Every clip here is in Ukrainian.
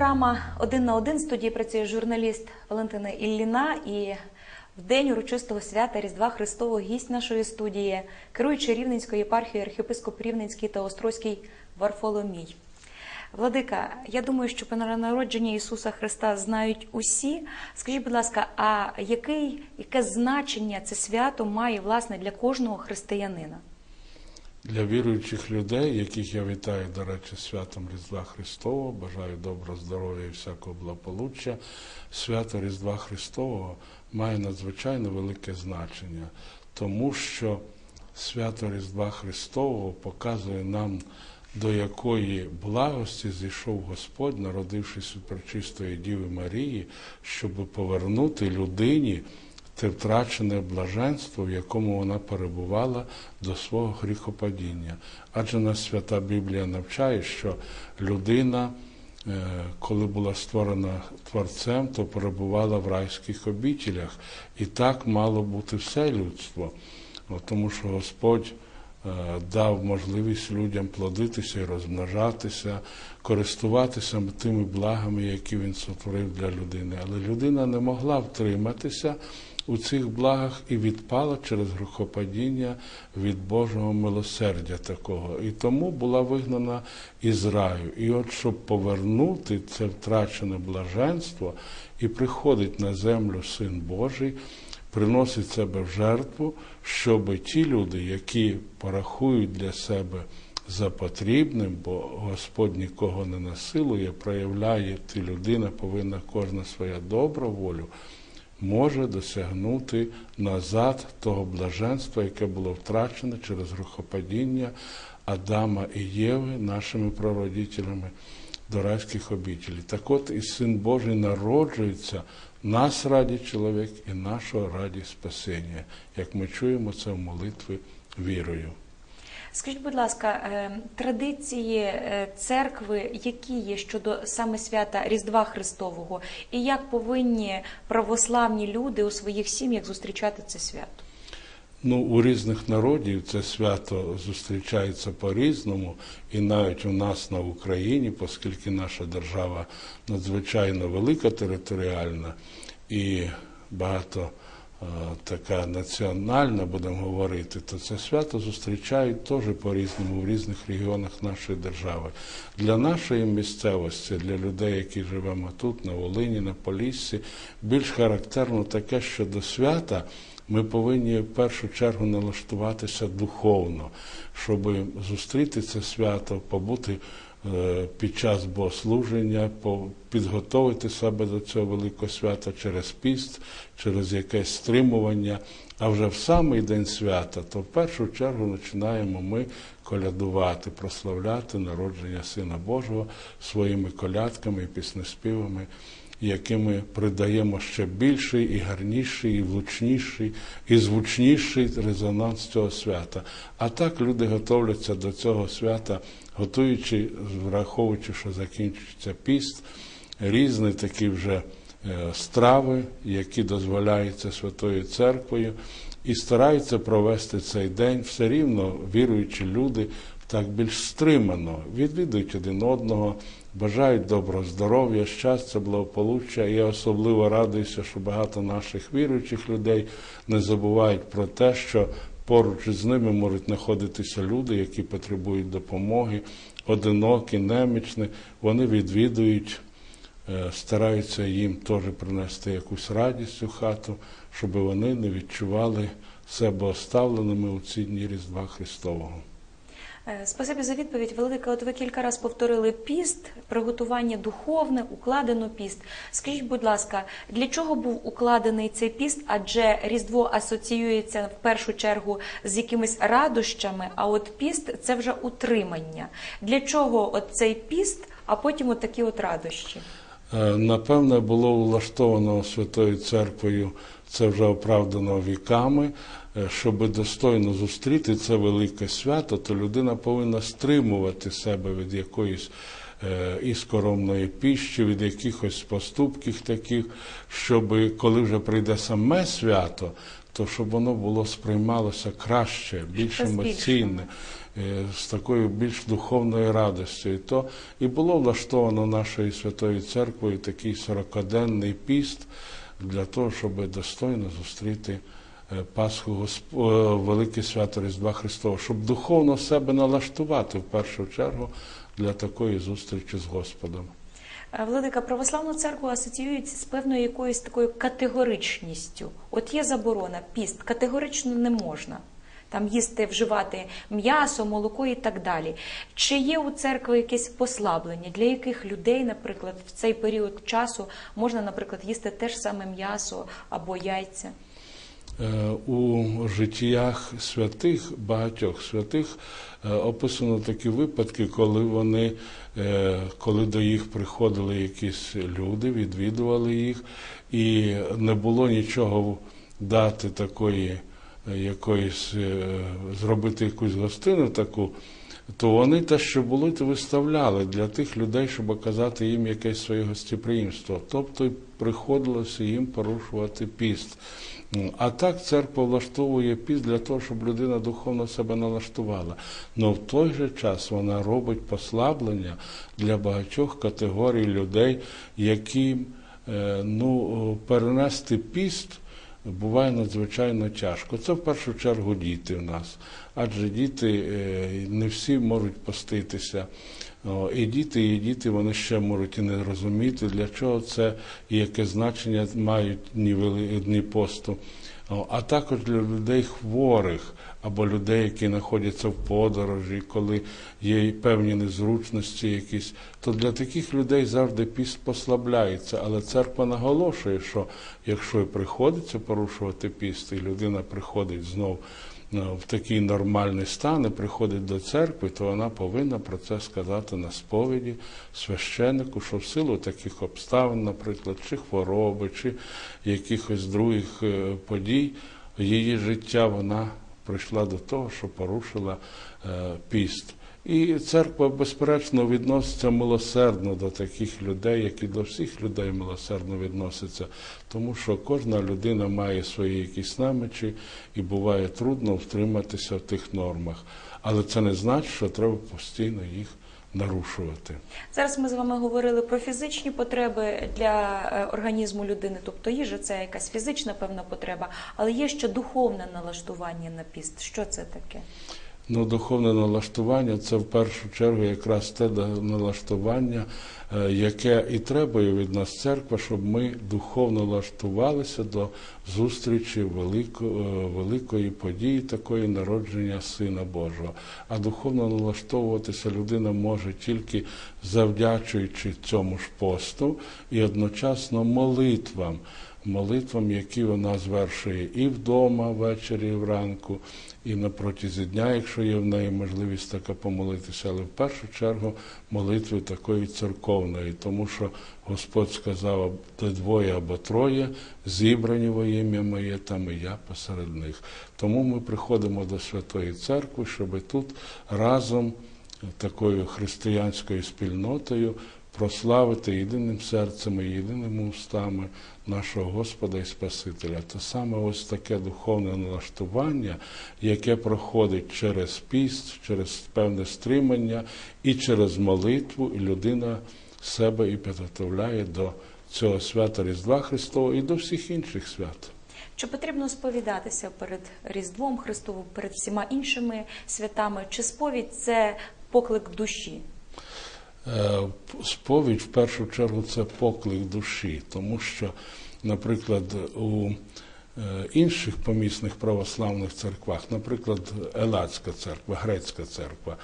Програма один на один. В студії працює журналіст Валентина Ілліна. І в день урочистого свята Різдва Христового гість нашої студії, керуючий Рівненською єпархією архієпископ Рівненський та Острозький Варфоломій. Владика, я думаю, що про народження Ісуса Христа знають усі. Скажіть, будь ласка, а який, яке значення це свято має власне для кожного християнина? Для віруючих людей, яких я вітаю, до речі, святом Різдва Христового, бажаю добра, здоров'я і всякого благополуччя. Свято Різдва Христового має надзвичайно велике значення, тому що свято Різдва Христового показує нам, до якої благості зійшов Господь, народившись у пречистої Діви Марії, щоб повернути людині те втрачене блаженство, в якому вона перебувала до свого гріхопадіння. Адже нас свята Біблія навчає, що людина, е, коли була створена Творцем, то перебувала в райських обітелях. І так мало бути все людство, тому що Господь. е, Дав можливість людям плодитися і розмножатися, користуватися тими благами, які він сотворив для людини. Але людина не могла втриматися у цих благах і відпала через грехопадіння від Божого милосердя такого. І тому була вигнана із раю. І от щоб повернути це втрачене блаженство, і приходить на землю Син Божий, приносить себе в жертву, щоб ті люди, які порахують для себе за потрібним, бо Господь нікого не насилує, проявляє, ти людина повинна кожна своя добра волю, може досягнути назад того блаженства, яке було втрачене через грехопадіння Адама і Єви, нашими прародителями до райських обітелей. Так от і Син Божий народжується нас раді чоловік і нашого раді спасення, як ми чуємо це в молитві вірою. Скажіть, будь ласка, е, традиції е, церкви, які є щодо саме свята Різдва Христового, і як повинні православні люди у своїх сім'ях зустрічати це свято? Ну, у різних народів це свято зустрічається по-різному, і навіть у нас на Україні, оскільки наша держава надзвичайно велика територіальна і багато така національна, будемо говорити, то це свято зустрічають теж по-різному в різних регіонах нашої держави. Для нашої місцевості, для людей, які живемо тут, на Волині, на Поліссі, більш характерно таке, що до свята ми повинні в першу чергу налаштуватися духовно, щоб зустріти це свято, побути е, під час богослуження, підготовити себе до цього великого свята через піст, через якесь стримування. А вже в самий день свята, то в першу чергу починаємо ми колядувати, прославляти народження Сина Божого своїми колядками і піснеспівами якими придаємо ще більший і гарніший, і влучніший, і звучніший резонанс цього свята. А так люди готовляться до цього свята, готуючи, враховуючи, що закінчується піст, різні такі вже е, страви, які дозволяються Святою Церквою, і стараються провести цей день все рівно віруючі люди так більш стримано, відвідують один одного, бажають доброго здоров'я, щастя, благополуччя. Я особливо радуюся, що багато наших віруючих людей не забувають про те, що поруч із ними можуть знаходитися люди, які потребують допомоги, одинокі, немічні. Вони відвідують, е, стараються їм теж принести якусь радість у хату, щоб вони не відчували себе оставленими у ці дні Різдва Христового. Е, Спасибі за відповідь. Велика, от ви кілька разів повторили піст, приготування духовне, укладено піст. Скажіть, будь ласка, для чого був укладений цей піст? Адже Різдво асоціюється в першу чергу з якимись радощами, а от піст це вже утримання. Для чого от цей піст, а потім от такі от радощі? Е, Напевне, було влаштовано Святою Церквою, це вже оправдано віками. е, Щоб достойно зустріти це велике свято, то людина повинна стримувати себе від якоїсь е, і скоромної піщі, від якихось поступків таких, щоб коли вже прийде саме свято, то щоб воно було сприймалося краще, більш емоційне, е, з такою більш духовною радістю. І то і було влаштовано нашою Святою Церквою такий 40-денний піст для того, щоб достойно зустріти е, Пасху Госп- е, Велике свято Різдва Христова, щоб духовно себе налаштувати в першу чергу для такої зустрічі з Господом. Е, Владика, православну церкву асоціюють з певною якоюсь такою категоричністю. От є заборона, піст, категорично не можна. Там їсти, вживати м'ясо, молоко і так далі. Чи є у церкви якесь послаблення, для яких людей, наприклад, в цей період часу можна, наприклад, їсти те ж саме м'ясо або яйця? Е, У життях святих, багатьох святих е, описано такі випадки, коли вони, е, коли до їх приходили якісь люди, відвідували їх, і не було нічого дати такої якоїсь, е, зробити якусь гостину таку, то вони те, що були, то виставляли для тих людей, щоб оказати їм якесь своє гостєприємство. Тобто приходилося їм порушувати піст. А так церква влаштовує піст для того, щоб людина духовно себе налаштувала. Але в той же час вона робить послаблення для багатьох категорій людей, яким е, ну, перенести піст буває надзвичайно тяжко. Це в першу чергу діти в нас, адже діти е, не всі можуть поститися. І діти, і діти вони ще можуть і не розуміти, для чого це і яке значення мають дні, посту. А також для людей хворих або людей, які знаходяться в подорожі, коли є певні незручності якісь, то для таких людей завжди піст послабляється. Але церква наголошує, що якщо і приходиться порушувати піст, і людина приходить знов ну, в такий нормальний стан і приходить до церкви, то вона повинна про це сказати на сповіді священнику, що в силу таких обставин, наприклад, чи хвороби, чи якихось других е, подій, її життя вона прийшла до того, що порушила е, піст. І церква, безперечно, відноситься милосердно до таких людей, як і до всіх людей милосердно відноситься, тому що кожна людина має свої якісь намічі, і буває трудно втриматися в тих нормах. Але це не значить, що треба постійно їх нарушувати. Зараз ми з вами говорили про фізичні потреби для е, організму людини, тобто їжа це якась фізична певна потреба, але є ще духовне налаштування на піст. Що це таке? Ну, духовне налаштування це в першу чергу якраз те налаштування, е, яке і требує від нас церква, щоб ми духовно налаштувалися до зустрічі велико, е, великої події, такої народження Сина Божого. А духовно налаштовуватися людина може тільки завдячуючи цьому ж посту і одночасно молитвам. Молитвам, які вона звершує і вдома ввечері, і вранку, і на протязі дня, якщо є в неї можливість така помолитися, але в першу чергу молитви такої церковної, тому що Господь сказав, де двоє або троє зібрані во ім'я моє, там і я посеред них. Тому ми приходимо до Святої Церкви, щоб тут разом такою християнською спільнотою прославити єдиним серцем і єдиними устами нашого Господа і Спасителя. То саме ось таке духовне налаштування, яке проходить через піст, через певне стримання і через молитву, і людина себе і підготовляє до цього свята Різдва Христового і до всіх інших свят. Чи потрібно сповідатися перед Різдвом Христовим, перед всіма іншими святами? Чи сповідь це поклик душі? Е, Сповідь в першу чергу це поклик душі, тому що, наприклад, у е, інших помісних православних церквах, наприклад, Елацька церква, Грецька церква,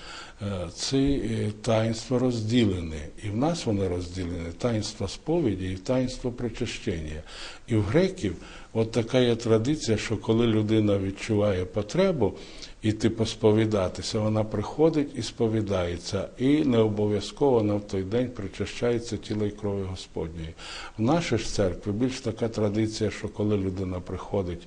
е, ці таїнства розділені. І в нас вони розділені таїнство сповіді і таїнство причащення. І в греків от така є традиція, що коли людина відчуває потребу іти посповідатися, вона приходить і сповідається, і не обов'язково в той день причащається тіла і крові Господньої. В нашій ж церкві більш така традиція, що коли людина приходить,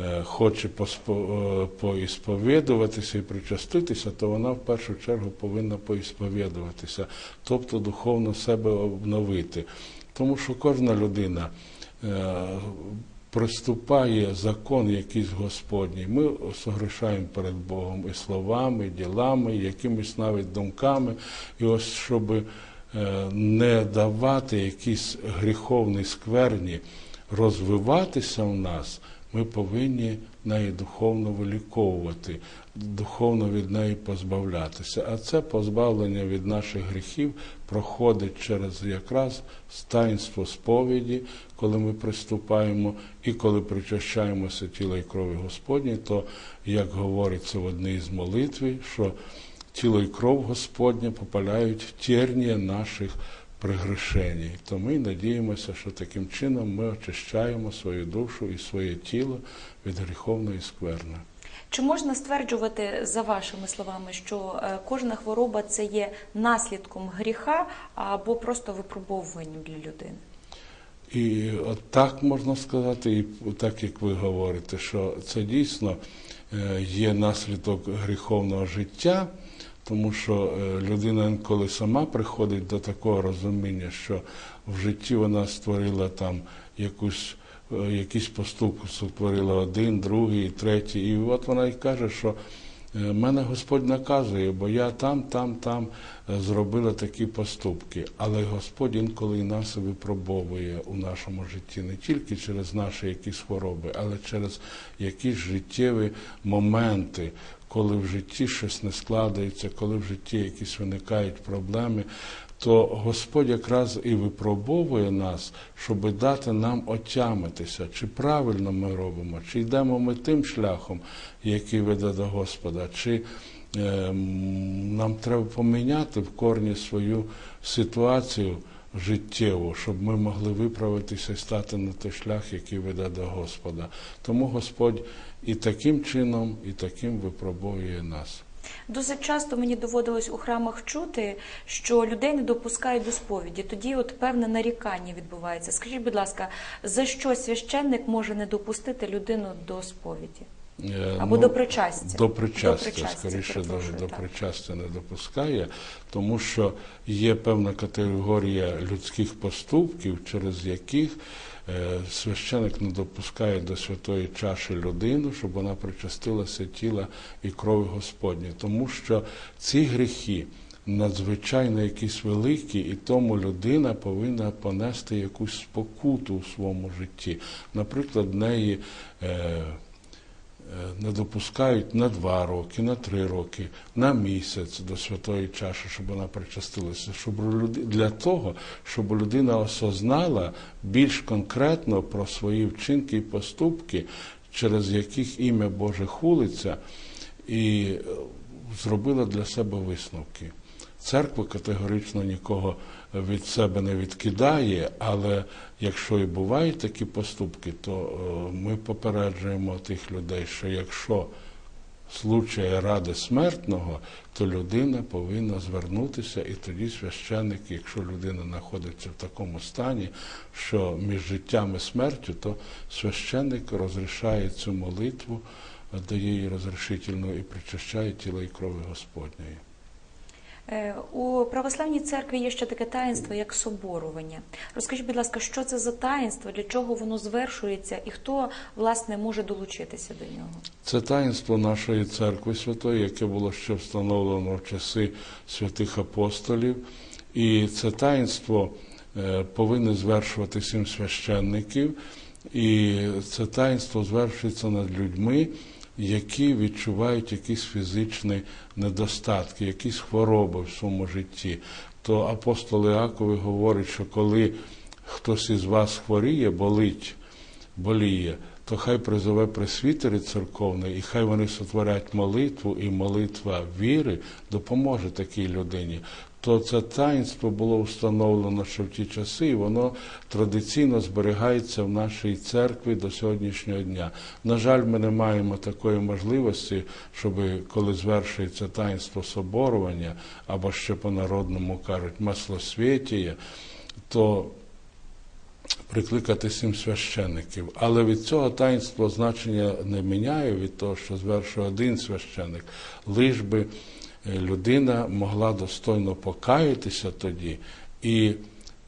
е, хоче е, поісповідуватися і причаститися, то вона в першу чергу повинна поісповідуватися, тобто духовно себе обновити. Тому що кожна людина е, приступає закон якийсь Господній, ми согрішаємо перед Богом і словами, і ділами, і якимись навіть думками. І ось щоб е, не давати якісь гріховні скверні розвиватися в нас, ми повинні неї духовно виліковувати, духовно від неї позбавлятися. А це позбавлення від наших гріхів проходить через якраз таїнство сповіді, коли ми приступаємо, і коли причащаємося тіла і крові Господні, то, як говориться в одній з молитві, що тіло і кров Господня попаляють в тернія наших пригрешень. То ми надіємося, що таким чином ми очищаємо свою душу і своє тіло від гріховної скверни. Чи можна стверджувати за вашими словами, що е, кожна хвороба це є наслідком гріха або просто випробовуванням для людини? І от так можна сказати, і так як ви говорите, що це дійсно е, є наслідок гріховного життя, тому що е, людина інколи сама приходить до такого розуміння, що в житті вона створила там якусь. Е, Якісь поступки сотворила один, другий, третій. І от вона й каже, що е, мене Господь наказує, бо я там, там, там е, зробила такі поступки. Але Господь інколи і нас випробовує у нашому житті не тільки через наші якісь хвороби, але через якісь життєві моменти, коли в житті щось не складається, коли в житті якісь виникають проблеми. То Господь якраз і випробовує нас, щоб дати нам отямитися, чи правильно ми робимо, чи йдемо ми тим шляхом, який веде до Господа, чи е, нам треба поміняти в корні свою ситуацію життєву, щоб ми могли виправитися і стати на той шлях, який веде до Господа. Тому Господь і таким чином, і таким випробовує нас. Досить часто мені доводилось у храмах чути, що людей не допускають до сповіді. Тоді от певне нарікання відбувається. Скажіть, будь ласка, за що священник може не допустити людину до сповіді? Е, Або до причастя. До причастя, До причастя, скоріше до, до причастя не допускає, тому що є певна категорія людських поступків, через яких священик не допускає до святої чаші людину, щоб вона причастилася тіла і крові Господні. Тому що ці гріхи надзвичайно якісь великі, і тому людина повинна понести якусь спокуту у своєму житті. Наприклад, в неї. Е, Е, не допускають на два роки, на три роки, на місяць до святої чаші, щоб вона причастилася, щоб для того, щоб людина осознала більш конкретно про свої вчинки і поступки, через яких ім'я Боже хулиться, і е, зробила для себе висновки. Церква категорично нікого від себе не відкидає, але якщо і бувають такі поступки, то е, ми попереджуємо тих людей, що якщо случає ради смертного, то людина повинна звернутися, і тоді священник, якщо людина знаходиться в такому стані, що між життям і смертю, то священник розрішає цю молитву, дає їй розрішительну і причащає тіло і крові Господньої. Е, У православній церкві є ще таке таїнство, як соборування. Розкажіть, будь ласка, що це за таїнство, для чого воно звершується, і хто власне може долучитися до нього? Це таїнство нашої церкви святої, яке було ще встановлено в часи святих апостолів. І це таїнство е, повинно звершувати сім священників, і це таїнство звершується над людьми, які відчувають якісь фізичні недостатки, якісь хвороби в своєму житті. То апостол Іакови говорить, що коли хтось із вас хворіє, болить, боліє, то хай призове пресвітери церковний, і хай вони сотворять молитву, і молитва віри допоможе такій людині. То це таїнство було встановлено ще в ті часи, і воно традиційно зберігається в нашій церкві до сьогоднішнього дня. На жаль, ми не маємо такої можливості, щоб коли звершується таїнство соборування, або ще по-народному кажуть маслосвітія, то прикликати сім священників. Але від цього таїнство значення не міняє від того, що звершує один священник, лиш би людина могла достойно покаятися тоді і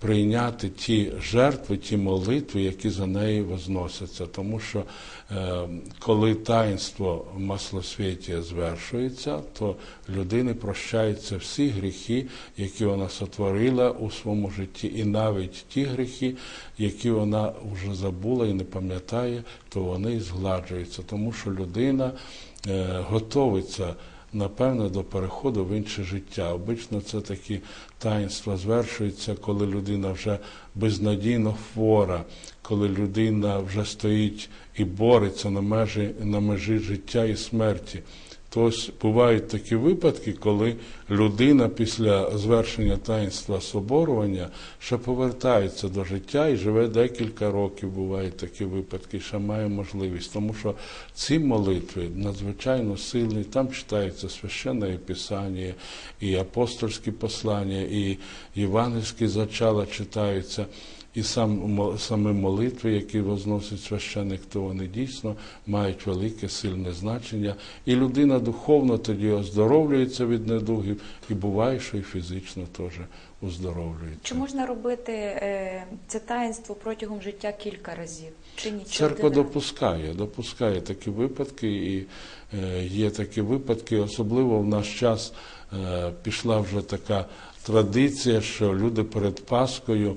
прийняти ті жертви, ті молитви, які за неї возносяться. Тому що е, коли таїнство маслосвітія звершується, то людини прощаються всі гріхи, які вона сотворила у своєму житті, і навіть ті гріхи, які вона вже забула і не пам'ятає, то вони згладжуються, тому що людина е, готовиться. Напевне, до переходу в інше життя. Обично це такі таїнства звершуються, коли людина вже безнадійно хвора, коли людина вже стоїть і бореться на межі, на межі життя і смерті. Тож бувають такі випадки, коли людина після звершення таїнства соборування ще повертається до життя і живе декілька років. Бувають такі випадки, ще має можливість. Тому що ці молитви надзвичайно сильні. Там читається священне писання, і апостольські послання, і євангельські зачала читаються. І сам саме молитви, які возносить священик, то вони дійсно мають велике сильне значення. І людина духовно тоді оздоровлюється від недугів, і буває, що і фізично теж оздоровлюється. Чи можна робити е, це таїнство протягом життя кілька разів? Чи ні? Церква допускає, допускає такі випадки, і е, є такі випадки, особливо в наш час е, пішла вже така традиція, що люди перед Паскою.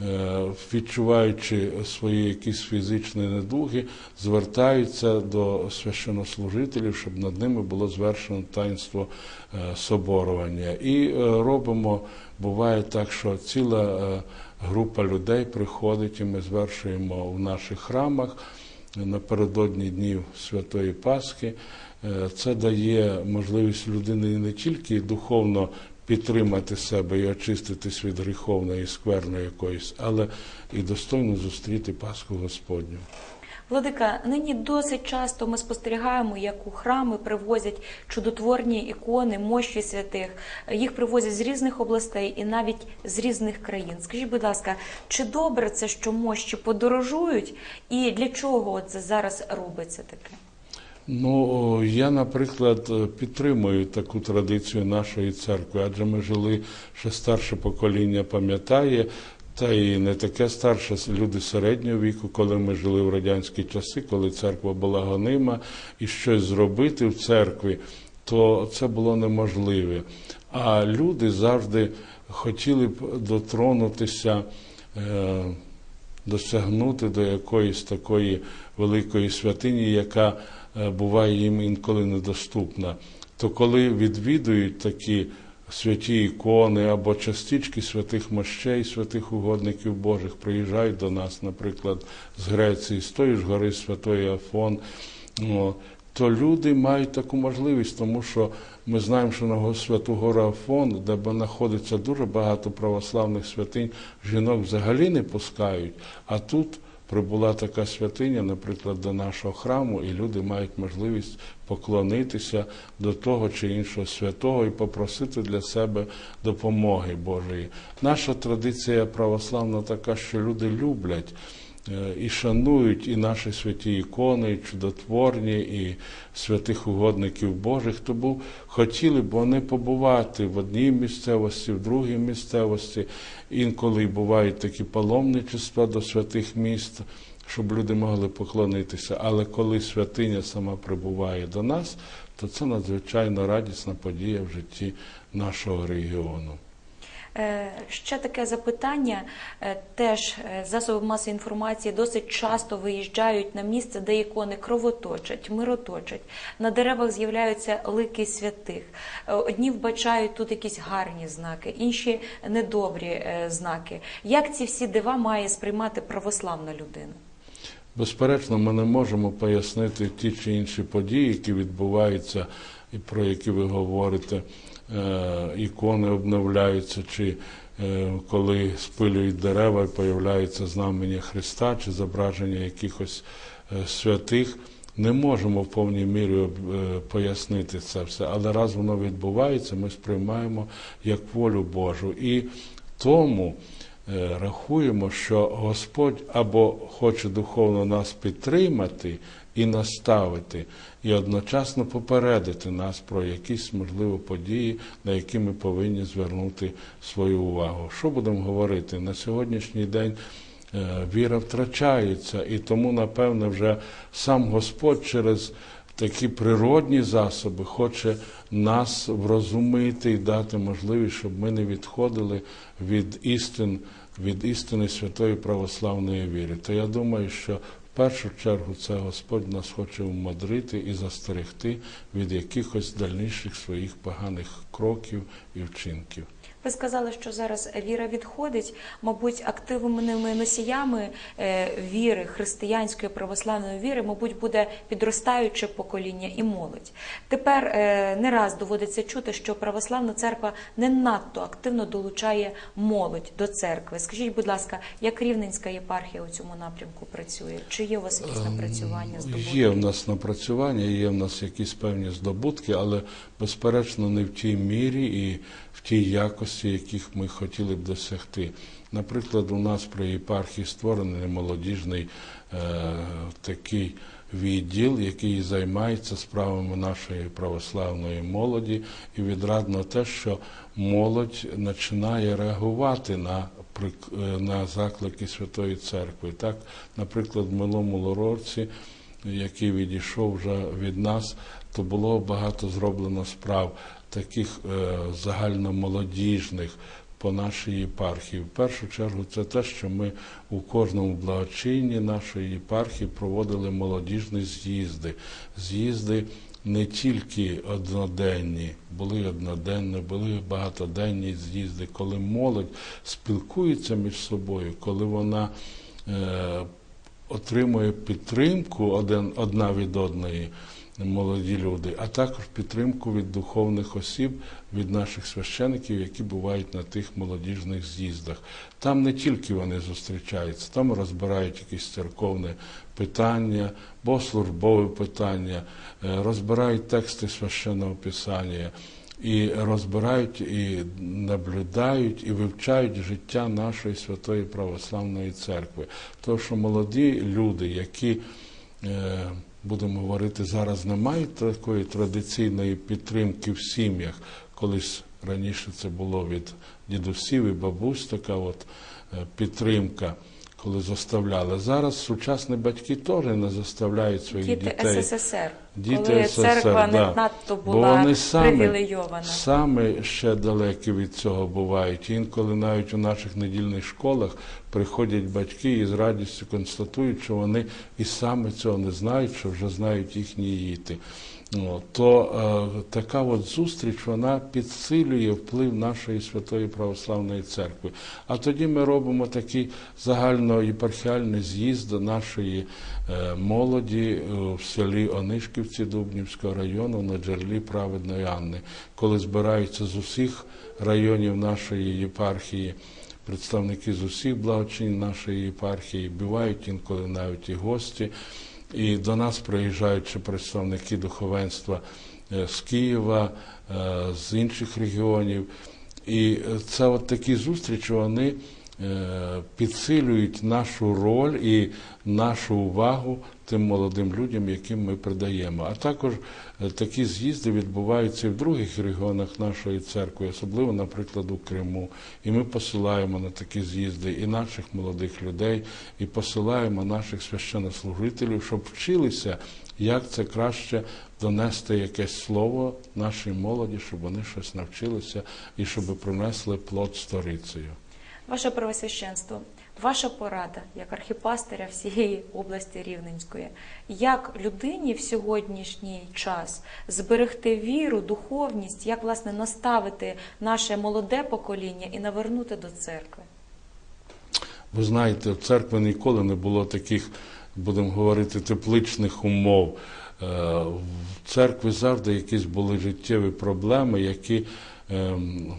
Е, Відчуваючи свої якісь фізичні недуги, звертаються до священнослужителів, щоб над ними було звершено таїнство е, соборування. І е, робимо, буває так, що ціла група людей приходить, і ми звершуємо в наших храмах напередодні днів Святої Пасхи. Це дає можливість людини не тільки духовно підтримати себе і очиститись від гріховної скверної якоїсь, але і достойно зустріти Пасху Господню. Владика, нині досить часто ми спостерігаємо, як у храми привозять чудотворні ікони, мощі святих. Їх привозять з різних областей і навіть з різних країн. Скажіть, будь ласка, чи добре це, що мощі подорожують, і для чого це зараз робиться таке? Ну, я, наприклад, підтримую таку традицію нашої церкви, адже ми жили, ще старше покоління пам'ятає, та і не таке старше, люди середнього віку, коли ми жили в радянські часи, коли церква була гонима, і щось зробити в церкві, то це було неможливе. А люди завжди хотіли б дотронутися. Е- досягнути до якоїсь такої великої святині, яка буває їм інколи недоступна. То коли відвідують такі святі ікони або частички святих мощей, святих угодників Божих, приїжджають до нас, наприклад, з Греції, з тої ж гори Святої Афон. То люди мають таку можливість, тому що ми знаємо, що на Святу Гору Афон, де знаходиться дуже багато православних святинь, жінок взагалі не пускають. А тут прибула така святиня, наприклад, до нашого храму, і люди мають можливість поклонитися до того чи іншого святого і попросити для себе допомоги Божої. Наша традиція православна така, що люди люблять і шанують і наші святі ікони, і чудотворні, і святих угодників Божих, то був, хотіли б вони побувати в одній місцевості, в другій місцевості. Інколи бувають такі паломничества до святих міст, щоб люди могли поклонитися. Але коли святиня сама прибуває до нас, то це надзвичайно радісна подія в житті нашого регіону. Е, Ще таке запитання. Е, Теж е, засоби масової інформації досить часто виїжджають на місце, де ікони кровоточать, мироточать. На деревах з'являються лики святих. Одні вбачають тут якісь гарні знаки, інші недобрі знаки. Як ці всі дива має сприймати православна людина? Безперечно, ми не можемо пояснити ті чи інші події, які відбуваються, і про які ви говорите. Е, Ікони обновляються, чи е, коли спилюють дерева і появляється знамення Христа чи зображення якихось е, святих. Не можемо в повній мірі пояснити це все, але раз воно відбувається, ми сприймаємо як волю Божу. І тому рахуємо, що Господь або хоче духовно нас підтримати і наставити, і одночасно попередити нас про якісь можливо події, на які ми повинні звернути свою увагу. Що будемо говорити на сьогоднішній день? е, Віра втрачається, і тому, напевне, вже сам Господь через такі природні засоби хоче нас врозумити і дати можливість, щоб ми не відходили від істин, від істини святої православної віри. То я думаю, що першу чергу це Господь нас хоче умадрити і застерегти від якихось дальніших своїх поганих кроків і вчинків. Ви сказали, що зараз віра відходить. Мабуть, активними носіями е, віри, християнської православної віри, мабуть, буде підростаюче покоління і молодь. Тепер е, не раз доводиться чути, що православна церква не надто активно долучає молодь до церкви. Скажіть, будь ласка, як Рівненська єпархія у цьому напрямку працює? Чи є у вас якісь напрацювання здобутки? Є в нас напрацювання, є в нас якісь певні здобутки, але безперечно не в тій мірі і в тій якості, яких ми хотіли б досягти. Наприклад, у нас при єпархії створений молодіжний е, такий відділ, який займається справами нашої православної молоді, і відрадно те, що молодь починає реагувати на е, на заклики Святої Церкви. Так, наприклад, в минулому році який відійшов вже від нас, то було багато зроблено справ таких е, загальномолодіжних по нашій єпархії. В першу чергу це те, що ми у кожному благочинні нашої єпархії проводили молодіжні з'їзди. З'їзди не тільки одноденні, були одноденні, були багатоденні з'їзди, коли молодь спілкується між собою, коли вона е, отримує підтримку один, одна від одної молоді люди, а також підтримку від духовних осіб, від наших священиків, які бувають на тих молодіжних з'їздах. Там не тільки вони зустрічаються, там розбирають якісь церковне питання, богослужбове питання, е, розбирають тексти священного писання. І розбирають, і наблюдають, і вивчають життя нашої святої православної церкви. Тому що молоді люди, які, е, будемо говорити, зараз немає такої традиційної підтримки в сім'ях, колись раніше це було від дідусів і бабусь, така от е, підтримка. Коли заставляли. Зараз сучасні батьки теж не заставляють своїх Діти дітей. СССР, Діти коли СССР, церква да. не надто Бо була привілейована. саме ще далекі від цього бувають. Інколи навіть у наших недільних школах приходять батьки і з радістю констатують, що вони і саме цього не знають, що вже знають їхні діти. Ну, то е, така от зустріч вона підсилює вплив нашої святої православної церкви. А тоді ми робимо такий загальноєпархіальний з'їзд до нашої молоді е, в селі Онишківці Дубнівського району на джерелі праведної Анни, коли збираються з усіх районів нашої єпархії. Представники з усіх благочин нашої єпархії бувають інколи навіть і гості. І до нас приїжджають ще представники духовенства е, з Києва, е, з інших регіонів. І е, це от такі зустрічі вони е, підсилюють нашу роль і нашу увагу тим молодим людям, яким ми придаємо. А також е, такі з'їзди відбуваються і в других регіонах нашої церкви, особливо, наприклад, у Криму. І ми посилаємо на такі з'їзди і наших молодих людей, і посилаємо наших священнослужителів, щоб вчилися, як це краще донести якесь слово нашій молоді, щоб вони щось навчилися і щоб принесли плод сторицею. Ваше Преосвященство, ваша порада як архіпастиря всієї області Рівненської, як людині в сьогоднішній час зберегти віру, духовність, як власне наставити наше молоде покоління і навернути до церкви? Ви знаєте, в церкві ніколи не було таких, будемо говорити, тепличних умов. Е, В церкві завжди якісь були життєві проблеми, які ем,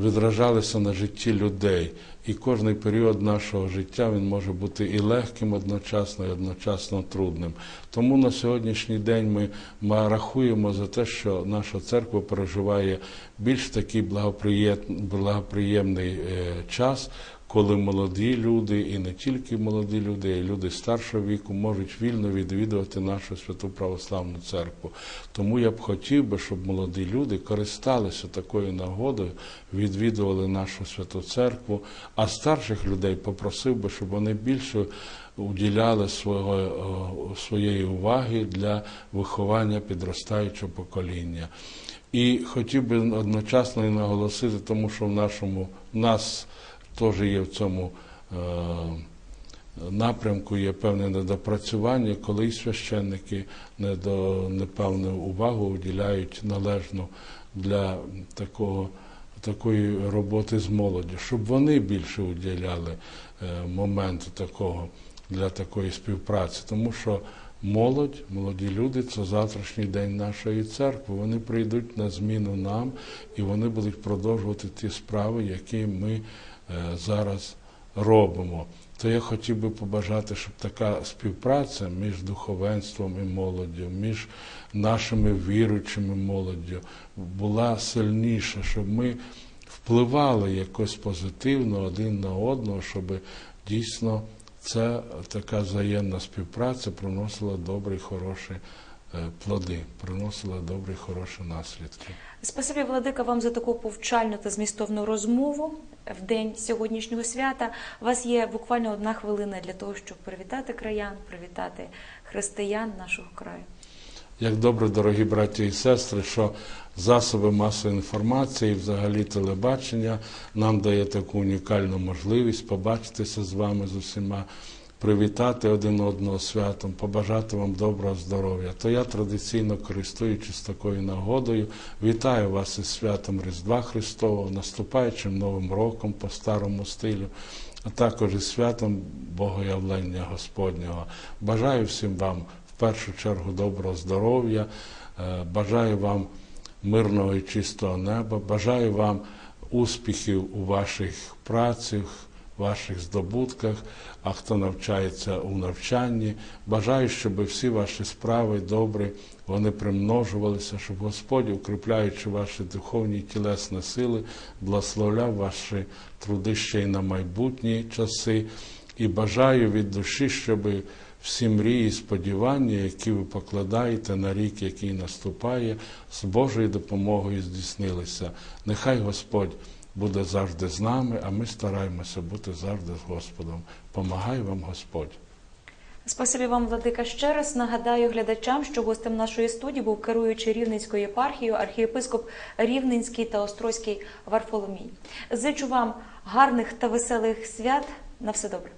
відражалися на житті людей. І кожний період нашого життя він може бути і легким одночасно, і одночасно трудним. Тому на сьогоднішній день ми, ми рахуємо за те, що наша церква переживає більш такий благоприєм- благоприємний е, час, коли молоді люди, і не тільки молоді люди, а й люди старшого віку можуть вільно відвідувати нашу святу православну церкву. Тому я б хотів би, щоб молоді люди користалися такою нагодою, відвідували нашу святу церкву, а старших людей попросив би, щоб вони більше уділяли свого, е, своєї уваги для виховання підростаючого покоління. І хотів би одночасно і наголосити, тому що в нашому нас теж є в цьому е, напрямку є певне недопрацювання, коли й священники непевну увагу уділяють належну для такого. Такої роботи з молоддю, щоб вони більше уділяли е, моменту такого для такої співпраці, тому що молодь, молоді люди це завтрашній день нашої церкви. Вони прийдуть на зміну нам і вони будуть продовжувати ті справи, які ми зараз робимо. То я хотів би побажати, щоб така співпраця між духовенством і молоддю, між нашими віруючими молоддю була сильніша, щоб ми впливали якось позитивно один на одного, щоб дійсно ця така взаємна співпраця приносила добрі, хороші е, плоди, приносила добрі, хороші наслідки. Спасибі, Владика, вам за таку повчальну та змістовну розмову в день сьогоднішнього свята. У вас є буквально одна хвилина для того, щоб привітати краян, привітати християн нашого краю. Як добре, дорогі браті і сестри, що засоби масової інформації, взагалі телебачення, нам дає таку унікальну можливість побачитися з вами з усіма, привітати один одного святом, побажати вам доброго здоров'я. То я традиційно користуючись такою нагодою, вітаю вас із святом Різдва Христового, наступаючим Новим роком по старому стилю. А також із святом Богоявлення Господнього. Бажаю всім вам в першу чергу доброго здоров'я, е, бажаю вам мирного і чистого неба, бажаю вам успіхів у ваших працях, ваших здобутках, а хто навчається у навчанні. Бажаю, щоб всі ваші справи добрі, вони примножувалися, щоб Господь, укріпляючи ваші духовні і тілесні сили, благословляв ваші труди ще й на майбутні часи. І бажаю від душі, щоб всі мрії і сподівання, які ви покладаєте на рік, який наступає, з Божою допомогою здійснилися. Нехай Господь буде завжди з нами, а ми стараємося бути завжди з Господом. Помагай вам Господь. Спасибі вам, Владика. Ще раз нагадаю глядачам, що гостем нашої студії був керуючий Рівненською єпархією архієпископ Рівненський та Острозький Варфоломій. Зичу вам гарних та веселих свят. На все добре.